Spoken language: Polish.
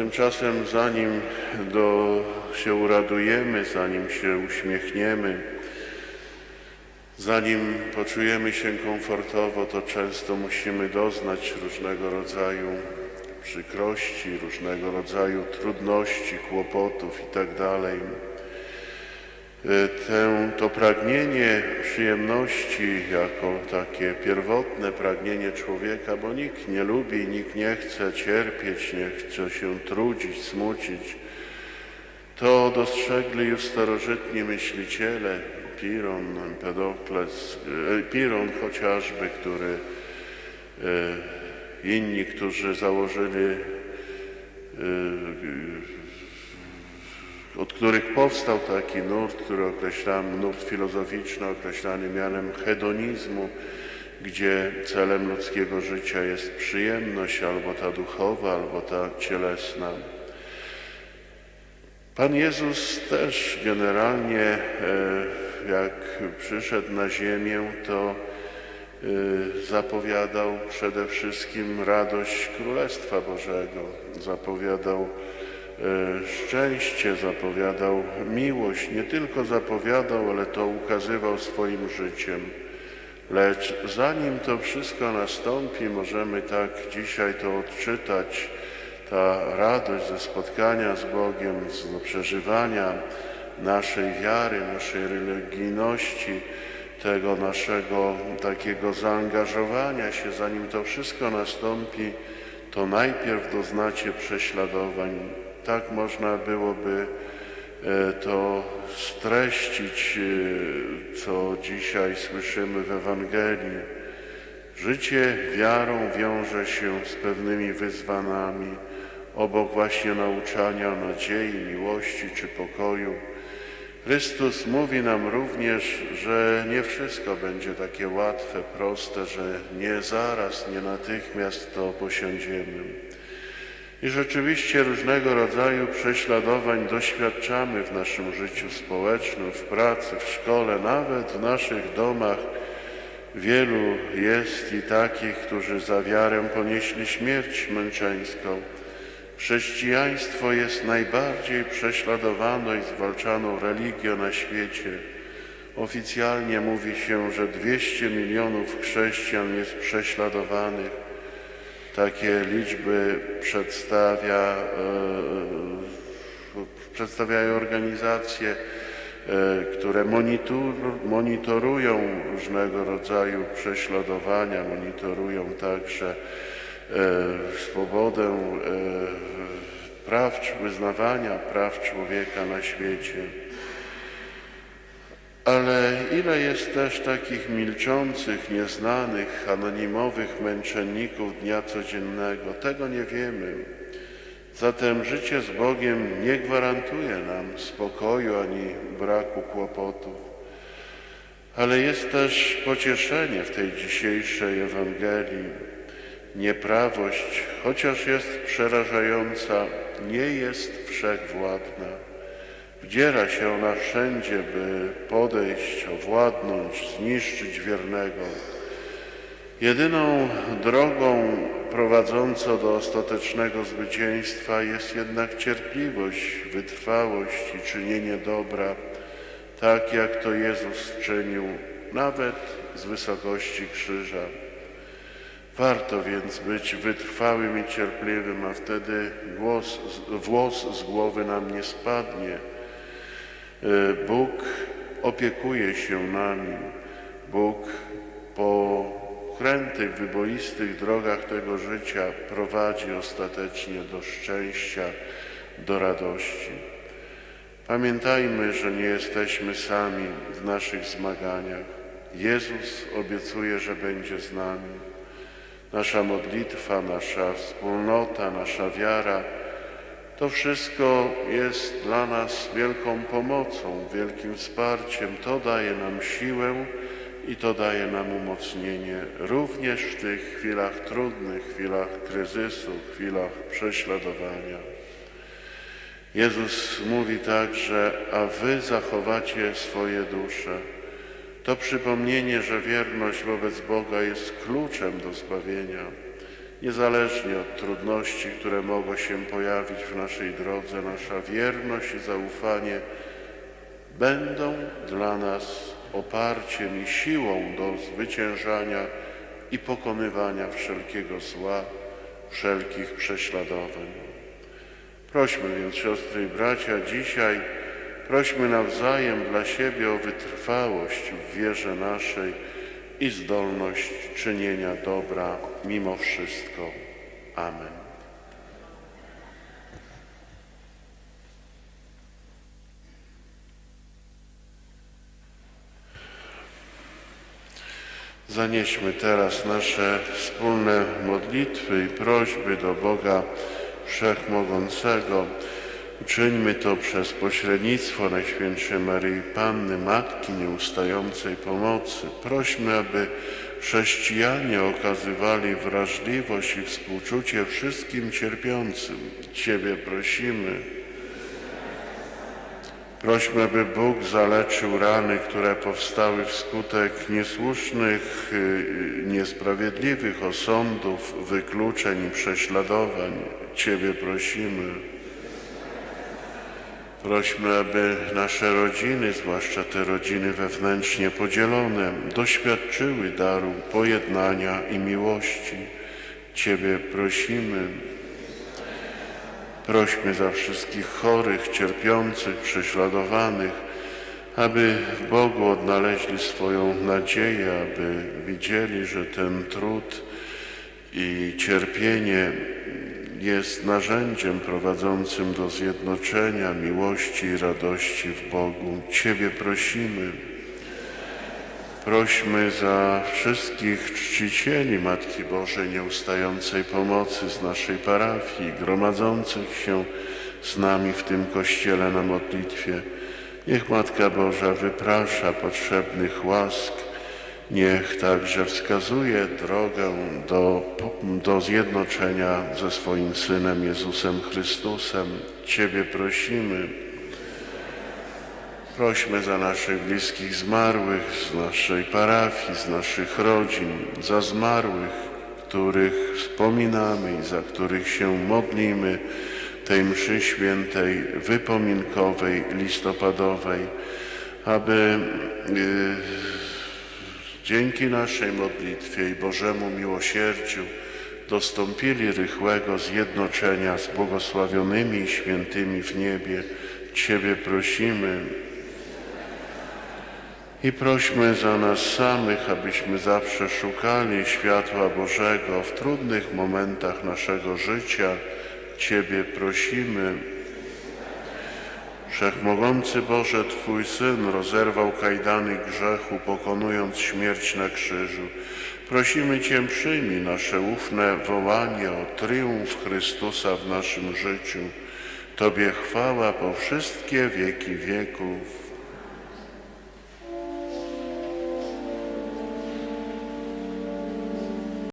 tymczasem zanim do, się uradujemy, zanim się uśmiechniemy, zanim poczujemy się komfortowo, to często musimy doznać różnego rodzaju przykrości, różnego rodzaju trudności, kłopotów itd. Y, Tę, to pragnienie przyjemności jako takie pierwotne pragnienie człowieka, bo nikt nie lubi, nikt nie chce cierpieć, nie chce się trudzić, smucić, to dostrzegli już starożytni myśliciele, Piron, Empedokles, e, Piron chociażby, który e, inni, którzy założyli od których powstał taki nurt, który określamy, nurt filozoficzny określany mianem hedonizmu, gdzie celem ludzkiego życia jest przyjemność albo ta duchowa, albo ta cielesna. Pan Jezus też generalnie, e, jak przyszedł na ziemię, to e, zapowiadał przede wszystkim radość Królestwa Bożego, zapowiadał szczęście, zapowiadał miłość. Nie tylko zapowiadał, ale to ukazywał swoim życiem. Lecz zanim to wszystko nastąpi, możemy tak dzisiaj to odczytać, ta radość ze spotkania z Bogiem, z przeżywania naszej wiary, naszej religijności, tego naszego takiego zaangażowania się, zanim to wszystko nastąpi, to najpierw doznacie prześladowań. Tak można byłoby e, to streścić, e, co dzisiaj słyszymy w Ewangelii. Życie wiarą wiąże się z pewnymi wyzwaniami, obok właśnie nauczania nadziei, miłości czy pokoju. Chrystus mówi nam również, że nie wszystko będzie takie łatwe, proste, że nie zaraz, nie natychmiast to posiądziemy. I rzeczywiście różnego rodzaju prześladowań doświadczamy w naszym życiu społecznym, w pracy, w szkole, nawet w naszych domach. Wielu jest i takich, którzy za wiarę ponieśli śmierć męczeńską. Chrześcijaństwo jest najbardziej prześladowaną i zwalczaną religią na świecie. Oficjalnie mówi się, że 200 milionów chrześcijan jest prześladowanych. Takie liczby przedstawia, e, przedstawiają organizacje, e, które monitor, monitorują różnego rodzaju prześladowania, monitorują także e, swobodę praw, wyznawania praw człowieka na świecie. Ale ile jest też takich milczących, nieznanych, anonimowych męczenników dnia codziennego? Tego nie wiemy. Zatem życie z Bogiem nie gwarantuje nam spokoju ani braku kłopotów. Ale jest też pocieszenie w tej dzisiejszej Ewangelii. Nieprawość, chociaż jest przerażająca, nie jest wszechwładna. Wdziera się ona wszędzie, by podejść, owładnąć, zniszczyć wiernego. Jedyną drogą prowadzącą do ostatecznego zwycięstwa jest jednak cierpliwość, wytrwałość i czynienie dobra, tak jak to Jezus czynił nawet z wysokości krzyża. Warto więc być wytrwałym i cierpliwym, a wtedy głos, włos z głowy nam nie spadnie. E, Bóg opiekuje się nami. Bóg po krętych, wyboistych drogach tego życia prowadzi ostatecznie do szczęścia, do radości. Pamiętajmy, że nie jesteśmy sami w naszych zmaganiach. Jezus obiecuje, że będzie z nami. Nasza modlitwa, nasza wspólnota, nasza wiara to wszystko jest dla nas wielką pomocą, wielkim wsparciem. To daje nam siłę i to daje nam umocnienie również w tych chwilach trudnych, chwilach kryzysu, chwilach prześladowania. Jezus mówi także, a wy zachowacie swoje dusze. To przypomnienie, że wierność wobec Boga jest kluczem do zbawienia. Niezależnie od trudności, które mogą się pojawić w naszej drodze, nasza wierność i zaufanie będą dla nas oparciem i siłą do zwyciężania i pokonywania wszelkiego zła, wszelkich prześladowań. Prośmy więc, siostry i bracia, dzisiaj prośmy nawzajem dla siebie o wytrwałość w wierze naszej i zdolność czynienia dobra mimo wszystko. Amen. Zanieśmy teraz nasze wspólne modlitwy i prośby do Boga Wszechmogącego. Uczyńmy to przez pośrednictwo Najświętszej Maryi Panny, Matki Nieustającej Pomocy. Prośmy, aby chrześcijanie okazywali wrażliwość i współczucie wszystkim cierpiącym. Ciebie prosimy. Prośmy, aby Bóg zaleczył rany, które powstały wskutek niesłusznych, y, niesprawiedliwych osądów, wykluczeń i prześladowań. Ciebie prosimy. Prośmy, aby nasze rodziny, zwłaszcza te rodziny wewnętrznie podzielone, doświadczyły daru pojednania i miłości. Ciebie prosimy. Prośmy za wszystkich chorych, cierpiących, prześladowanych, aby w Bogu odnaleźli swoją nadzieję, aby widzieli, że ten trud i cierpienie jest narzędziem prowadzącym do zjednoczenia, miłości i radości w Bogu. Ciebie prosimy. Prośmy za wszystkich czcicieli Matki Bożej Nieustającej Pomocy z naszej parafii, gromadzących się z nami w tym kościele na modlitwie. Niech Matka Boża wyprasza potrzebnych łask, niech także wskazuje drogę do, do zjednoczenia ze swoim Synem Jezusem Chrystusem. Ciebie prosimy. Prośmy za naszych bliskich zmarłych, z naszej parafii, z naszych rodzin, za zmarłych, których wspominamy i za których się modlimy tej mszy świętej, wypominkowej, listopadowej, aby y, dzięki naszej modlitwie i Bożemu miłosierdziu dostąpili rychłego zjednoczenia z błogosławionymi i świętymi w niebie. Ciebie prosimy. I prośmy za nas samych, abyśmy zawsze szukali światła Bożego w trudnych momentach naszego życia. Ciebie prosimy. Wszechmogący Boże, Twój Syn rozerwał kajdany grzechu, pokonując śmierć na krzyżu. Prosimy Cię, przyjmij nasze ufne wołanie o triumf Chrystusa w naszym życiu. Tobie chwała po wszystkie wieki wieków.